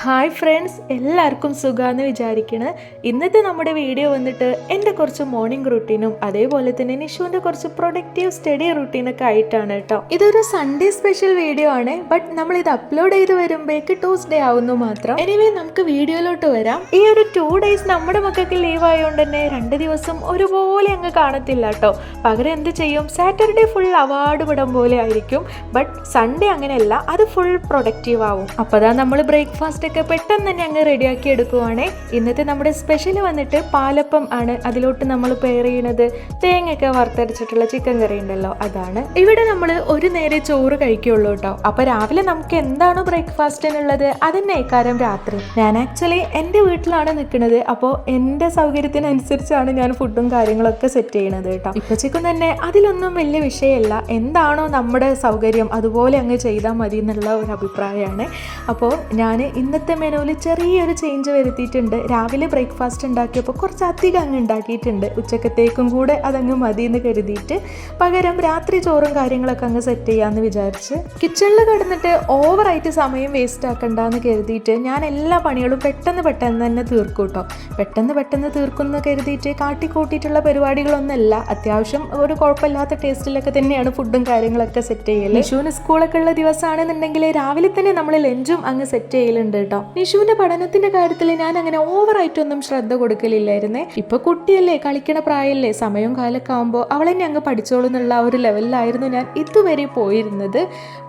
Hi friends എല്ലാവർക്കും സുഖമാണെന്ന് വിചാരിക്കണ്. ഇന്നത്തെ നമ്മുടെ വീഡിയോ വന്നിട്ട് എന്റെ കുറച്ച് മോർണിംഗ് റുട്ടീനും അതേപോലെ തന്നെ നിഷുവിന്റെ കുറച്ച് പ്രൊഡക്റ്റീവ് സ്റ്റഡി റുട്ടീനൊക്കെ ആയിട്ടാണ് കേട്ടോ. ഇതൊരു സൺഡേ സ്പെഷ്യൽ വീഡിയോ ആണ് ബട്ട് നമ്മൾ ഇത് അപ്ലോഡ് ചെയ്ത് വരുമ്പോഴേക്ക് ട്യൂസ്ഡേ ആവുന്നു മാത്രം. എനിവേ നമുക്ക് വീഡിയോയിലോട്ട് വരാം. ഈ ഒരു ടു ഡേയ്സ് നമ്മുടെ മക്കൾക്ക് ലീവ് ആയതുകൊണ്ട് തന്നെ രണ്ട് ദിവസം ഒരുപോലെ അങ്ങ് കാണത്തില്ല കേട്ടോ. പകരം എന്ത് ചെയ്യും? സാറ്റർഡേ ഫുൾ അവാർഡ് വിടം പോലെ ആയിരിക്കും ബട്ട് സൺഡേ അങ്ങനെയല്ല അത് ഫുൾ പ്രൊഡക്റ്റീവ് ആവും. അപ്പോൾ നമ്മൾ ബ്രേക്ക്ഫാസ്റ്റ് ഒക്കെ പെട്ടെന്ന് തന്നെ അങ്ങ് റെഡിയാക്കി എടുക്കുവാണേ. ഇന്നത്തെ നമ്മുടെ സ്പെഷ്യൽ വന്നിട്ട് പാലപ്പം ആണ് അതിലോട്ട് നമ്മൾ പെയർ ചെയ്യണത്. തേങ്ങയൊക്കെ വറുത്തരച്ചിട്ടുള്ള ചിക്കൻ കറി ഉണ്ടല്ലോ അതാണ്. ഇവിടെ നമ്മൾ ഒരു നേരെ ചോറ് കഴിക്കുള്ളൂ കേട്ടോ അപ്പോൾ രാവിലെ നമുക്ക് എന്താണോ ബ്രേക്ക്ഫാസ്റ്റിനുള്ളത് അതിന്റെ ഇക്കാരം രാത്രി. ഞാൻ ആക്ച്വലി എന്റെ വീട്ടിലാണ് നിൽക്കുന്നത്. അപ്പോൾ എന്റെ സൗകര്യത്തിനനുസരിച്ചാണ് ഞാൻ ഫുഡും കാര്യങ്ങളൊക്കെ സെറ്റ് ചെയ്യണത് കേട്ടോ ചിക്കൻ തന്നെ അതിലൊന്നും വലിയ വിഷയമല്ല. എന്താണോ നമ്മുടെ സൗകര്യം അതുപോലെ അങ്ങ് ചെയ്താൽ മതി എന്നുള്ള ഒരു അഭിപ്രായമാണ്. അപ്പോൾ ഞാൻ ഇന്നത്തെ മെനുവിൽ ചെറിയൊരു ചേഞ്ച് വരുത്തിയിട്ടുണ്ട്. രാവിലെ ബ്രേക്ക്ഫാസ്റ്റ് ഉണ്ടാക്കിയപ്പോൾ കുറച്ച് അധികം അങ്ങ് ഉണ്ടാക്കിയിട്ടുണ്ട്. ഉച്ചക്കത്തേക്കും കൂടെ അതങ്ങ് മതി എന്ന് കരുതിയിട്ട് പകരം രാത്രി ചോറും കാര്യങ്ങളൊക്കെ അങ്ങ് സെറ്റ് ചെയ്യാമെന്ന് വിചാരിച്ച് കിച്ചണിൽ കിടന്നിട്ട് ഓവറായിട്ട് സമയം വേസ്റ്റ് ആക്കണ്ടെന്ന് കരുതിയിട്ട് ഞാൻ എല്ലാ പണികളും പെട്ടെന്ന് പെട്ടെന്ന് തന്നെ തീർക്കും കേട്ടോ. പെട്ടെന്ന് പെട്ടെന്ന് തീർക്കുന്ന കരുതിയിട്ട് കാട്ടിക്കൂട്ടിയിട്ടുള്ള പരിപാടികളൊന്നുമല്ല. അത്യാവശ്യം ഒരു കുഴപ്പമില്ലാത്ത ടേസ്റ്റിലൊക്കെ തന്നെയാണ് ഫുഡും കാര്യങ്ങളൊക്കെ സെറ്റ് ചെയ്യൽ. നിഷുവിന് സ്കൂളൊക്കെ ഉള്ള ദിവസമാണെന്നുണ്ടെങ്കിൽ രാവിലെ തന്നെ നമ്മൾ ലഞ്ചും അങ്ങ് സെറ്റ് ചെയ്യലുണ്ട് കേട്ടോ. നിഷുവിന്റെ പഠനത്തിന്റെ കാര്യത്തിൽ ഞാൻ അങ്ങനെ ഓവറായിട്ടൊന്നും ശ്രദ്ധ കൊടുക്കലില്ലായിരുന്നേ. ഇപ്പൊ കുട്ടിയല്ലേ കളിക്കണ പ്രായമല്ലേ സമയവും കാലൊക്കെ ആകുമ്പോൾ അവളെ അങ്ങ് പഠിച്ചോളൂ എന്നുള്ള ആ ഒരു ലെവലിലായിരുന്നു ഞാൻ ഇതുവരെ പോയിരുന്നത്.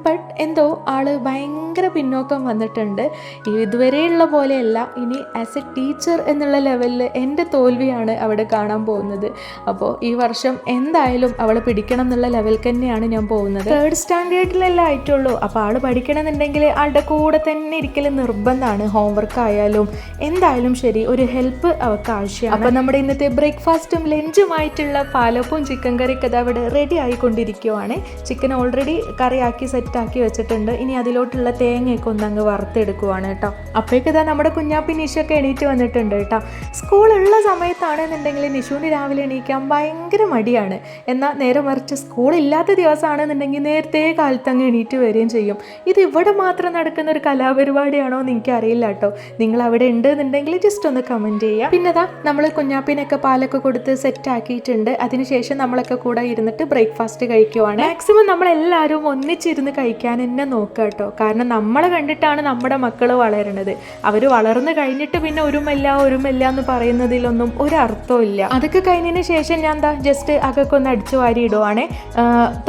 ബട്ട് എന്തോ ആൾ ഭയങ്കര പിന്നോക്കം വന്നിട്ടുണ്ട്. ഇതുവരെയുള്ള പോലെയല്ല. ഇനി ആസ് എ ടീച്ചർ എന്നുള്ള ലെവലിൽ എന്റെ തോൽവിയാണ് അവിടെ കാണാൻ പോകുന്നത്. അപ്പോൾ ഈ വർഷം എന്തായാലും അവളെ പിടിക്കണം എന്നുള്ള ലെവലിൽ തന്നെയാണ് ഞാൻ പോകുന്നത്. തേർഡ് സ്റ്റാൻഡേർഡിലല്ലേ ആയിട്ടുള്ളൂ. അപ്പോൾ ആൾ പഠിക്കണമെന്നുണ്ടെങ്കിൽ ആളുടെ കൂടെ തന്നെ ഇരിക്കൽ നിർബന്ധമാണ് ഹോംവർക്ക് ആയാലും എന്തായാലും ശരി ഒരു ഹെൽപ്പ് അവർക്ക് ആവശ്യമാണ്. അപ്പം നമ്മുടെ ഇന്നത്തെ ബ്രേക്ക്ഫാസ്റ്റും ലഞ്ചുമായിട്ടുള്ള പാലപ്പും ചിക്കൻ കറിയൊക്കെ അവിടെ റെഡി ആയിക്കൊണ്ടിരിക്കുവാണ്. ചിക്കൻ ഓൾറെഡി കറിയാക്കി സെറ്റാക്കി വെച്ചിട്ടുണ്ട്. ഇനി അതിലോട്ടുള്ള തേങ്ങയൊക്കെ ഒന്ന് അങ്ങ് വറുത്തെടുക്കുവാണ് കേട്ടോ. അപ്പോഴേക്കതാ നമ്മുടെ കുഞ്ഞാപ്പി നിഷൊക്കെ എണീറ്റ് വന്നിട്ടുണ്ട് കേട്ടോ. സ്കൂളുള്ള സമയത്താണെന്നുണ്ടെങ്കിൽ നിഷുവിന് രാവിലെ എണീക്കാൻ ഭയങ്കര മടിയാണ്. എന്നാൽ നേരെ മറിച്ച് സ്കൂളില്ലാത്ത ദിവസമാണെന്നുണ്ടെങ്കിൽ നേരത്തെ കാലത്തങ്ങ് എണീറ്റ് വരികയും ചെയ്യും. ഇത് ഇവിടെ മാത്രം നടക്കുന്ന ഒരു കലാപരിപാടിയാണോ എനിക്ക് അറിയില്ല കേട്ടോ. നിങ്ങൾ അവിടെ ഉണ്ട് എന്നുണ്ടെങ്കിൽ ജസ്റ്റ് ഒന്ന് കമന്റ് ചെയ്യുക പിന്നെ ദാ നമ്മൾ കുഞ്ഞാപ്പിനൊക്കെ പാലൊക്കെ കൊടുത്ത് സെറ്റ് ആക്കിയിട്ടുണ്ട്. അതിനുശേഷം നമ്മളൊക്കെ കൂടെ ഇരുന്നിട്ട് ബ്രേക്ക്ഫാസ്റ്റ് കഴിക്കുവാണ്. മാക്സിമം നമ്മളെല്ലാവരും ഒന്നിച്ചിരുന്ന് കഴിക്കാൻ തന്നെ നോക്കുക കേട്ടോ. കാരണം നമ്മളെ കണ്ടിട്ടാണ് നമ്മുടെ മക്കൾ വളരുന്നത് അവർ വളർന്നു കഴിഞ്ഞിട്ട് പിന്നെ ഒരുമല്ല ഒരുമല്ല എന്ന് പറയുന്നതിലൊന്നും ഒരർത്ഥമില്ല അതൊക്കെ കഴിഞ്ഞതിന് ശേഷം ഞാൻ എന്താ ജസ്റ്റ് അതൊക്കെ ഒന്ന് അടിച്ചു വാരി ഇടുവാണ്.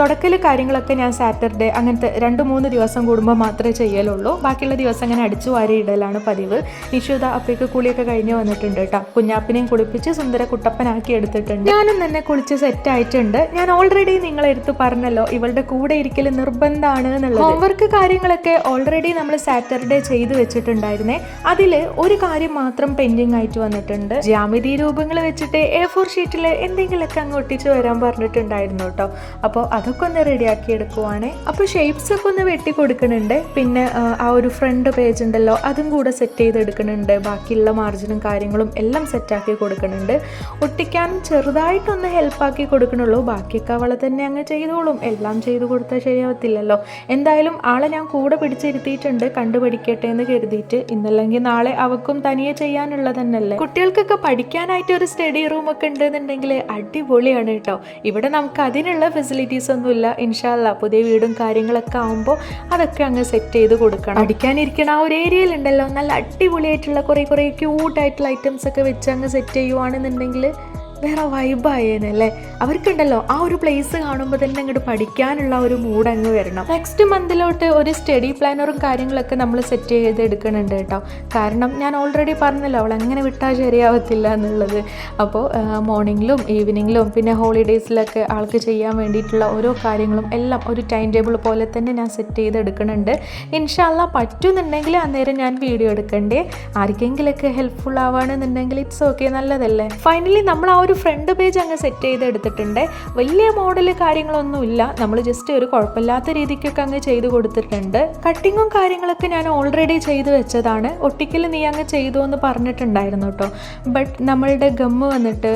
തുടക്കൽ കാര്യങ്ങളൊക്കെ ഞാൻ സാറ്റർഡേ അങ്ങനത്തെ രണ്ട് മൂന്ന് ദിവസം കൂടുമ്പോൾ മാത്രമേ ചെയ്യലുള്ളൂ. ബാക്കിയുള്ള ദിവസം അങ്ങനെ അടിച്ചു വാരി ഇടലാണ് പതിവ് ഇഷുത അപ്പേക്ക് കുളിയൊക്കെ കഴിഞ്ഞ് വന്നിട്ടുണ്ട് കേട്ടോ കുഞ്ഞാപ്പിനെയും കുളിപ്പിച്ച് സുന്ദര കുട്ടപ്പനാക്കി എടുത്തിട്ടുണ്ട്. ഞാനും തന്നെ കുളിച്ച് സെറ്റ് ആയിട്ടുണ്ട്. ഞാൻ ഓൾറെഡി നിങ്ങളെടുത്ത് പറഞ്ഞല്ലോ ഇവളുടെ കൂടെ ഇരിക്കൽ നിർബന്ധമാണ് എന്നുള്ളത്. ഹോംവർക്ക് കാര്യങ്ങളൊക്കെ ഓൾറെഡി നമ്മൾ സാറ്റർഡേ ചെയ്തു വെച്ചിട്ടുണ്ടായിരുന്നേ. അതിൽ ഒരു കാര്യം മാത്രം പെൻഡിങ് ആയിട്ട് വന്നിട്ടുണ്ട്. ജാമിതി രൂപങ്ങൾ വെച്ചിട്ട് എ ഫോർ ഷീറ്റിൽ എന്തെങ്കിലുമൊക്കെ അങ്ങ് ഒട്ടിച്ച് വരാൻ പറഞ്ഞിട്ടുണ്ടായിരുന്നു കേട്ടോ അപ്പോൾ അതൊക്കെ ഒന്ന് റെഡിയാക്കി എടുക്കുവാണ്. അപ്പോൾ ഷേപ്സ് ഒക്കെ ഒന്ന് വെട്ടി കൊടുക്കുന്നുണ്ട്. പിന്നെ ആ, ഒരു ഫ്രണ്ട് പേജ് ഉണ്ടല്ലോ അതും കൂടെ സെറ്റ് ചെയ്ത് ചെയ്തെടുക്കുന്നുണ്ട്. ബാക്കിയുള്ള മാർജിനും കാര്യങ്ങളും എല്ലാം സെറ്റാക്കി കൊടുക്കുന്നുണ്ട്. ഒട്ടിക്കാനും ചെറുതായിട്ടൊന്ന് ഹെൽപ്പാക്കി കൊടുക്കണുള്ളൂ ബാക്കിയൊക്കെ അവളെ തന്നെ അങ്ങ് ചെയ്തോളും. എല്ലാം ചെയ്തു കൊടുത്താൽ ശരിയാവത്തില്ലല്ലോ. എന്തായാലും ആളെ ഞാൻ കൂടെ പിടിച്ചിരുത്തിയിട്ടുണ്ട്. കണ്ടുപഠിക്കട്ടെ എന്ന് കരുതിയിട്ട് ഇന്നല്ലെങ്കിൽ നാളെ അവക്കും തനിയെ ചെയ്യാനുള്ളത് തന്നെയല്ലേ കുട്ടികൾക്കൊക്കെ പഠിക്കാനായിട്ട് ഒരു സ്റ്റഡി റൂം ഒക്കെ ഉണ്ടെന്നുണ്ടെങ്കിൽ അടിപൊളിയാണ് കേട്ടോ. ഇവിടെ നമുക്ക് അതിനുള്ള ഫെസിലിറ്റീസ് ഒന്നുമില്ല. ഇൻഷാല്ല പുതിയ വീടും കാര്യങ്ങളൊക്കെ ആകുമ്പോൾ അതൊക്കെ അങ്ങ് സെറ്റ് ചെയ്ത് കൊടുക്കണം. പഠിക്കാനിരിക്കണ ആ ഒരു ഏരിയയിൽ ഉണ്ടല്ലോ. നല്ല അടിപൊളിയായിട്ടുള്ള കുറേ കുറേ ക്യൂട്ടായിട്ടുള്ള ഐറ്റംസ് ഒക്കെ വെച്ച് അങ്ങ് സെറ്റ് ചെയ്യുവാണെന്നുണ്ടെങ്കിൽ വേറെ വൈബായേനല്ലേ അവർക്കുണ്ടല്ലോ ആ ഒരു പ്ലേസ് കാണുമ്പോൾ തന്നെ അങ്ങോട്ട് പഠിക്കാനുള്ള ഒരു മൂഡ് അങ്ങ് വരണം. നെക്സ്റ്റ് മന്തിലോട്ട് ഒരു സ്റ്റഡി പ്ലാനറും കാര്യങ്ങളൊക്കെ നമ്മൾ സെറ്റ് ചെയ്ത് എടുക്കുന്നുണ്ട് കേട്ടോ. കാരണം ഞാൻ ഓൾറെഡി പറഞ്ഞല്ലോ അവൾ അങ്ങനെ വിട്ടാൽ ശരിയാവത്തില്ല എന്നുള്ളത്. അപ്പോൾ മോർണിംഗിലും ഈവനിങ്ങിലും പിന്നെ ഹോളിഡേയ്സിലൊക്കെ ആൾക്ക് ചെയ്യാൻ വേണ്ടിയിട്ടുള്ള ഓരോ കാര്യങ്ങളും എല്ലാം ഒരു ടൈം ടേബിൾ പോലെ തന്നെ ഞാൻ സെറ്റ് ചെയ്ത് എടുക്കുന്നുണ്ട് ഇൻഷാല്ല പറ്റുന്നുണ്ടെങ്കിൽ അന്നേരം ഞാൻ വീഡിയോ എടുക്കണ്ടേ. ആർക്കെങ്കിലൊക്കെ ഹെൽപ്ഫുൾ ആവുകയാണെന്നുണ്ടെങ്കിൽ ഇറ്റ്സ് ഓക്കെ നല്ലതല്ലേ? ഫൈനലി നമ്മൾ ആ ഒരു ഫ്രണ്ട് പേജ് അങ്ങ് സെറ്റ് ചെയ്ത് എടുത്തിട്ടുണ്ട് കൊടുത്തിട്ടുണ്ട്. വലിയ മോഡൽ കാര്യങ്ങളൊന്നുമില്ല. നമ്മൾ ജസ്റ്റ് ഒരു കുഴപ്പമില്ലാത്ത രീതിക്കൊക്കെ അങ്ങ് ചെയ്ത് കൊടുത്തിട്ടുണ്ട്. കട്ടിങ്ങും കാര്യങ്ങളൊക്കെ ഞാൻ ഓൾറെഡി ചെയ്ത് വെച്ചതാണ്. ഒട്ടിക്കൽ നീ അങ്ങ് ചെയ്തു എന്ന് പറഞ്ഞിട്ടുണ്ടായിരുന്നു കേട്ടോ. ബട്ട് നമ്മളുടെ ഗമ്മ് വന്നിട്ട്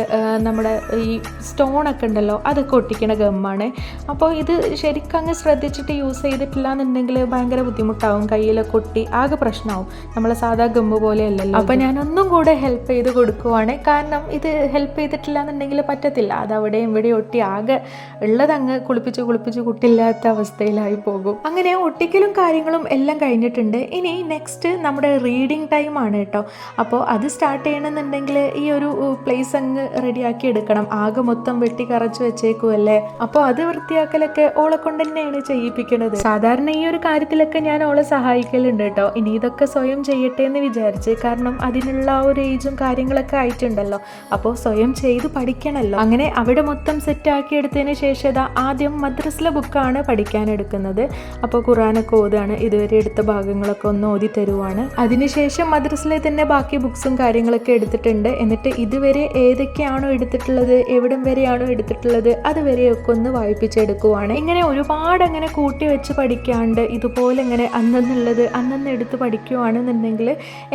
നമ്മുടെ ഈ സ്റ്റോണൊക്കെ ഉണ്ടല്ലോ അതൊക്കെ ഒട്ടിക്കണ ഗമ്മാണ് അപ്പോൾ ഇത് ശരിക്കും അങ്ങ് ശ്രദ്ധിച്ചിട്ട് യൂസ് ചെയ്തിട്ടില്ല എന്നുണ്ടെങ്കിൽ ഭയങ്കര ബുദ്ധിമുട്ടാവും. കയ്യിലൊക്കെ ഒട്ടി ആകെ പ്രശ്നമാവും. നമ്മളെ സാധാ ഗമ്മ് പോലെയല്ലല്ലോ. അപ്പോൾ ഞാനൊന്നും കൂടെ ഹെൽപ്പ് ചെയ്ത് കൊടുക്കുവാണ്. കാരണം ഇത് ഹെൽപ്പ് ചെയ്തിട്ടില്ല എന്നുണ്ടെങ്കിൽ പറ്റത്തില്ല. അത് അവിടെയും ഇവിടെ ഒട്ടി ആകെ ഉള്ളത് അങ്ങ് കുളിപ്പിച്ച് കുളിപ്പിച്ച് കുട്ടില്ലാത്ത അവസ്ഥയിലായി പോകും. അങ്ങനെ ഒട്ടിക്കലും കാര്യങ്ങളും എല്ലാം കഴിഞ്ഞിട്ടുണ്ട്. ഇനി നെക്സ്റ്റ് നമ്മുടെ റീഡിങ് ടൈം ആണ് കേട്ടോ. അപ്പോൾ അത് സ്റ്റാർട്ട് ചെയ്യണമെന്നുണ്ടെങ്കിൽ ഈ ഒരു പ്ലേസ് അങ്ങ് റെഡിയാക്കി എടുക്കണം. ആകെ മൊത്തം വെട്ടി കറച്ച് വെച്ചേക്കുമല്ലേ അപ്പോൾ അത് വൃത്തിയാക്കലൊക്കെ ഓളെ കൊണ്ട് തന്നെയാണ് ചെയ്യിപ്പിക്കുന്നത് സാധാരണ ഈ ഒരു കാര്യത്തിലൊക്കെ ഞാൻ ഓളെ സഹായിക്കലുണ്ട് കേട്ടോ. ഇനി ഇതൊക്കെ സ്വയം ചെയ്യട്ടെ എന്ന് വിചാരിച്ച് കാരണം അതിനുള്ള ഒരു ഏജും കാര്യങ്ങളൊക്കെ ആയിട്ടുണ്ടല്ലോ. അപ്പോൾ സ്വയം ചെയ്ത് പഠിക്കണമല്ലോ അങ്ങനെ അവിടെ മൊത്തം സെറ്റ് ആക്കി എടുത്തതിന് ശേഷം ഇതാ ആദ്യം മദ്രസിലെ ബുക്കാണ് പഠിക്കാൻ എടുക്കുന്നത് അപ്പോൾ ഖുറാനൊക്കെ ഓതാണ്. ഇതുവരെ എടുത്ത ഭാഗങ്ങളൊക്കെ ഒന്ന് ഓതി തരുവാണ്. അതിനുശേഷം മദ്രസിലെ തന്നെ ബാക്കി ബുക്സും കാര്യങ്ങളൊക്കെ എടുത്തിട്ടുണ്ട്. എന്നിട്ട് ഇതുവരെ ഏതൊക്കെയാണോ എടുത്തിട്ടുള്ളത് എവിടം വരെയാണോ എടുത്തിട്ടുള്ളത് അതുവരെയൊക്കെ ഒന്ന് വായിപ്പിച്ചെടുക്കുവാണ്. ഇങ്ങനെ ഒരുപാട് അങ്ങനെ കൂട്ടി വെച്ച് പഠിക്കാണ്ട് ഇതുപോലെ ഇങ്ങനെ അന്നെന്നുള്ളത് അന്നന്ന് എടുത്ത് പഠിക്കുവാണെന്നുണ്ടെങ്കിൽ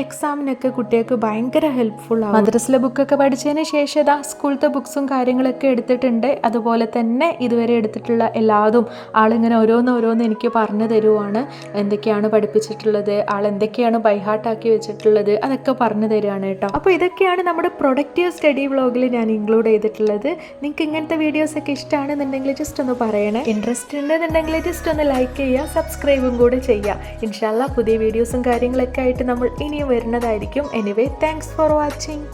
എക്സാമിനൊക്കെ കുട്ടികൾക്ക് ഭയങ്കര ഹെൽപ്ഫുൾ ആവും. മദ്രസിലെ ബുക്കൊക്കെ പഠിച്ചതിന് ശേഷം ഇതാ സ്കൂളത്തെ ബുക്സും കാര്യങ്ങളൊക്കെ എടുത്തിട്ടുണ്ട്. അതുപോലെ തന്നെ ഇതുവരെ എടുത്തിട്ടുള്ള എല്ലാതും ആളിങ്ങനെ ഓരോന്ന് ഓരോന്ന് എനിക്ക് പറഞ്ഞു തരുവാണ്. എന്തൊക്കെയാണ് പഠിപ്പിച്ചിട്ടുള്ളത് ആൾ എന്തൊക്കെയാണ് ബൈഹാർട്ടാക്കി വെച്ചിട്ടുള്ളത് അതൊക്കെ പറഞ്ഞു തരുവാണ് കേട്ടോ. അപ്പോൾ ഇതൊക്കെയാണ് നമ്മുടെ പ്രൊഡക്റ്റീവ് സ്റ്റഡി വ്ളോഗിൽ ഞാൻ ഇൻക്ലൂഡ് ചെയ്തിട്ടുള്ളത്. നിങ്ങൾക്ക് ഇങ്ങനത്തെ വീഡിയോസ് ഒക്കെ ഇഷ്ടമാണെന്നുണ്ടെങ്കിൽ ജസ്റ്റ് ഒന്ന് പറയണേ. ഇൻട്രസ്റ്റ് ഉണ്ടെന്നുണ്ടെങ്കിൽ ജസ്റ്റ് ഒന്ന് ലൈക്ക് ചെയ്യുക സബ്സ്ക്രൈബും കൂടെ ചെയ്യുക. ഇൻഷാല്ല പുതിയ വീഡിയോസും കാര്യങ്ങളൊക്കെ ആയിട്ട് നമ്മൾ ഇനിയും വരുന്നതായിരിക്കും. Anyway thanks for watching